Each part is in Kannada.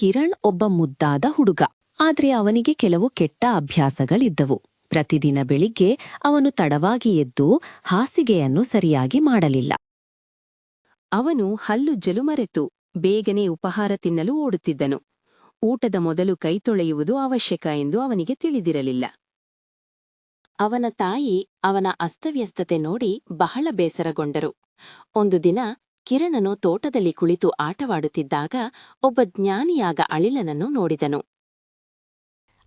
ಕಿರಣ್ ಒಬ್ಬ ಮುದ್ದಾದ ಹುಡುಗ. ಆದರೆ ಅವನಿಗೆ ಕೆಲವು ಕೆಟ್ಟ ಅಭ್ಯಾಸಗಳಿದ್ದವು. ಪ್ರತಿದಿನ ಬೆಳಿಗ್ಗೆ ಅವನು ತಡವಾಗಿ ಎದ್ದು ಹಾಸಿಗೆಯನ್ನು ಸರಿಯಾಗಿ ಮಾಡಲಿಲ್ಲ. ಅವನು ಹಲ್ಲು ಜಲುಮರೆತು ಬೇಗನೆ ಉಪಹಾರ ತಿನ್ನಲು ಓಡುತ್ತಿದ್ದನು. ಊಟದ ಮೊದಲು ಕೈ ತೊಳೆಯುವುದು ಅವಶ್ಯಕ ಎಂದು ಅವನಿಗೆ ತಿಳಿದಿರಲಿಲ್ಲ. ಅವನ ತಾಯಿ ಅವನ ಅಸ್ತವ್ಯಸ್ತತೆ ನೋಡಿ ಬಹಳ ಬೇಸರಗೊಂಡರು. ಒಂದು ದಿನ ಕಿರಣನು ತೋಟದಲ್ಲಿ ಕುಳಿತು ಆಟವಾಡುತ್ತಿದ್ದಾಗ ಒಬ್ಬ ಜ್ಞಾನಿಯಾಗ ಅಳಿಲನನ್ನು ನೋಡಿದನು.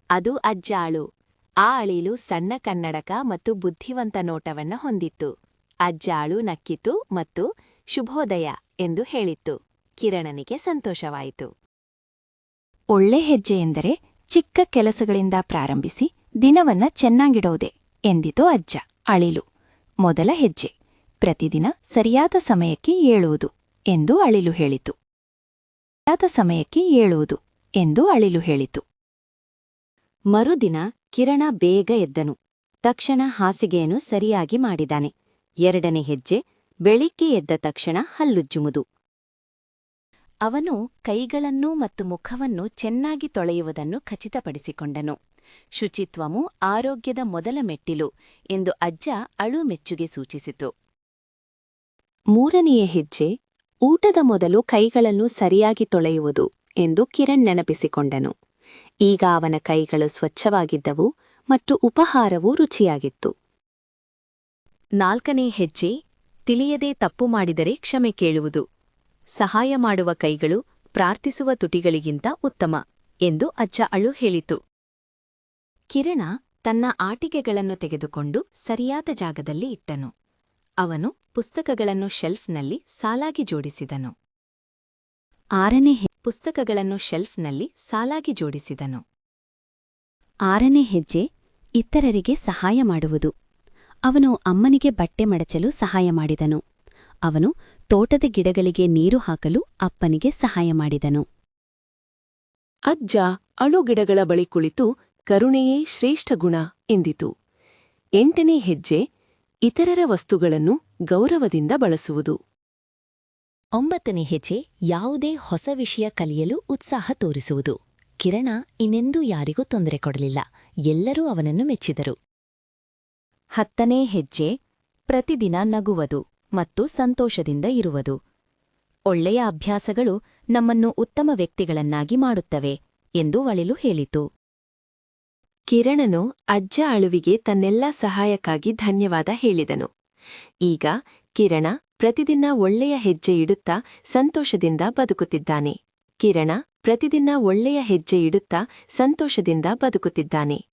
ಅದು ಅಜ್ಜಾಳು. ಆ ಅಳಿಲು ಸಣ್ಣ ಕನ್ನಡಕ ಮತ್ತು ಬುದ್ಧಿವಂತ ನೋಟವನ್ನ ಹೊಂದಿತ್ತು. ಅಜ್ಜಾಳು ನಕ್ಕಿತು ಮತ್ತು ಶುಭೋದಯ ಎಂದು ಹೇಳಿತ್ತು. ಕಿರಣನಿಗೆ ಸಂತೋಷವಾಯಿತು. ಒಳ್ಳೆ ಹೆಜ್ಜೆ ಎಂದರೆ ಚಿಕ್ಕ ಕೆಲಸಗಳಿಂದ ಪ್ರಾರಂಭಿಸಿ ದಿನವನ್ನ ಚೆನ್ನಾಗಿಡೋದೆ ಎಂದಿತು ಅಜ್ಜ, ಅಳಿಲು. ಮೊದಲ ಹೆಜ್ಜೆ. ಪ್ರತಿದಿನ ಸರಿಯಾದ ಸಮಯಕ್ಕೆ ಏಳುವುದು ಎಂದು ಅಳಿಲು ಹೇಳಿತು. ಸರಿಯಾದ ಸಮಯಕ್ಕೆ ಏಳುವುದು ಎಂದು ಅಳಿಲು ಹೇಳಿತು. ಮರುದಿನ ಕಿರಣ ಬೇಗ ಎದ್ದನು. ತಕ್ಷಣ ಹಾಸಿಗೆಯನ್ನು ಸರಿಯಾಗಿ ಮಾಡಿದಾನೆ. ಎರಡನೇ ಹೆಜ್ಜೆ ಬೆಳಿಗ್ಗೆ ಎದ್ದ ತಕ್ಷಣ ಹಲ್ಲುಜ್ಜುವುದು. ಅವನು ಕೈಗಳನ್ನು ಮತ್ತು ಮುಖವನ್ನು ಚೆನ್ನಾಗಿ ತೊಳೆಯುವುದನ್ನು ಖಚಿತಪಡಿಸಿಕೊಂಡನು. ಶುಚಿತ್ವವು ಆರೋಗ್ಯದ ಮೊದಲ ಮೆಟ್ಟಿಲು ಎಂದು ಅಜ್ಜ ಅಳು ಮೆಚ್ಚುಗೆ ಸೂಚಿಸಿತು. ಮೂರನೆಯ ಹೆಜ್ಜೆ, ಊಟದ ಮೊದಲು ಕೈಗಳನ್ನು ಸರಿಯಾಗಿ ತೊಳೆಯುವುದು ಎಂದು ಕಿರಣ್ ನೆನಪಿಸಿಕೊಂಡನು. ಈಗ ಅವನ ಕೈಗಳು ಸ್ವಚ್ಛವಾಗಿದ್ದವು ಮತ್ತು ಉಪಹಾರವೂ ರುಚಿಯಾಗಿತ್ತು. ನಾಲ್ಕನೇ ಹೆಜ್ಜೆ, ತಿಳಿಯದೆ ತಪ್ಪು ಮಾಡಿದರೆ ಕ್ಷಮೆ ಕೇಳುವುದು. ಸಹಾಯ ಮಾಡುವ ಕೈಗಳು ಪ್ರಾರ್ಥಿಸುವ ತುಟಿಗಳಿಗಿಂತ ಉತ್ತಮ ಎಂದು ಅಜ್ಜ ಅಳು ಹೇಳಿತು. ಕಿರಣ ತನ್ನ ಆಟಿಕೆಗಳನ್ನು ತೆಗೆದುಕೊಂಡು ಸರಿಯಾದ ಜಾಗದಲ್ಲಿ ಇಟ್ಟನು. ಅವನು ಪುಸ್ತಕಗಳನ್ನು ಶೆಲ್ಫ್ನಲ್ಲಿ ಸಾಲಾಗಿ ಜೋಡಿಸಿದನು. ಆರನೇ ಪುಸ್ತಕಗಳನ್ನು ಶೆಲ್ಫ್ನಲ್ಲಿ ಸಾಲಾಗಿ ಜೋಡಿಸಿದನು. ಆರನೇ ಹೆಜ್ಜೆ, ಇತರರಿಗೆ ಸಹಾಯ ಮಾಡುವುದು. ಅವನು ಅಮ್ಮನಿಗೆ ಬಟ್ಟೆ ಮಡಚಲು ಸಹಾಯ ಮಾಡಿದನು. ಅವನು ತೋಟದ ಗಿಡಗಳಿಗೆ ನೀರು ಹಾಕಲು ಅಪ್ಪನಿಗೆ ಸಹಾಯ ಮಾಡಿದನು. ಅಜ್ಜ ಅಳುಗಿಡಗಳ ಬಳಿ ಕುಳಿತು ಕರುಣೆಯೇ ಶ್ರೇಷ್ಠ ಗುಣ ಎಂದಿತು. ಎಂಟನೇ ಹೆಜ್ಜೆ ಇತರರ ವಸ್ತುಗಳನ್ನು ಗೌರವದಿಂದ ಬಳಸುವುದು. ಒಂಬತ್ತನೇ ಹೆಜ್ಜೆ, ಯಾವುದೇ ಹೊಸ ವಿಷಯ ಕಲಿಯಲು ಉತ್ಸಾಹ ತೋರಿಸುವುದು. ಕಿರಣ ಇನ್ನೆಂದೂ ಯಾರಿಗೂ ತೊಂದರೆ ಕೊಡಲಿಲ್ಲ. ಎಲ್ಲರೂ ಅವನನ್ನು ಮೆಚ್ಚಿದರು. ಹತ್ತನೇ ಹೆಜ್ಜೆ, ಪ್ರತಿದಿನ ನಗುವುದು ಮತ್ತು ಸಂತೋಷದಿಂದ ಇರುವುದು. ಒಳ್ಳೆಯ ಅಭ್ಯಾಸಗಳು ನಮ್ಮನ್ನು ಉತ್ತಮ ವ್ಯಕ್ತಿಗಳನ್ನಾಗಿ ಮಾಡುತ್ತವೆ ಎಂದು ವಳಿಲು ಹೇಳಿತು. ಕಿರಣನು ಅಜ್ಜ ಅಳುವಿಗೆ ತನ್ನೆಲ್ಲ ಸಹಾಯಕ್ಕಾಗಿ ಧನ್ಯವಾದ ಹೇಳಿದನು. ಈಗ ಕಿರಣ ಪ್ರತಿದಿನ ಒಳ್ಳೆಯ ಹೆಜ್ಜೆ ಇಡುತ್ತಾ ಸಂತೋಷದಿಂದ ಬದುಕುತ್ತಿದ್ದಾನೆ. ಕಿರಣ ಪ್ರತಿದಿನ ಒಳ್ಳೆಯ ಹೆಜ್ಜೆ ಇಡುತ್ತಾ ಸಂತೋಷದಿಂದ ಬದುಕುತ್ತಿದ್ದಾನೆ.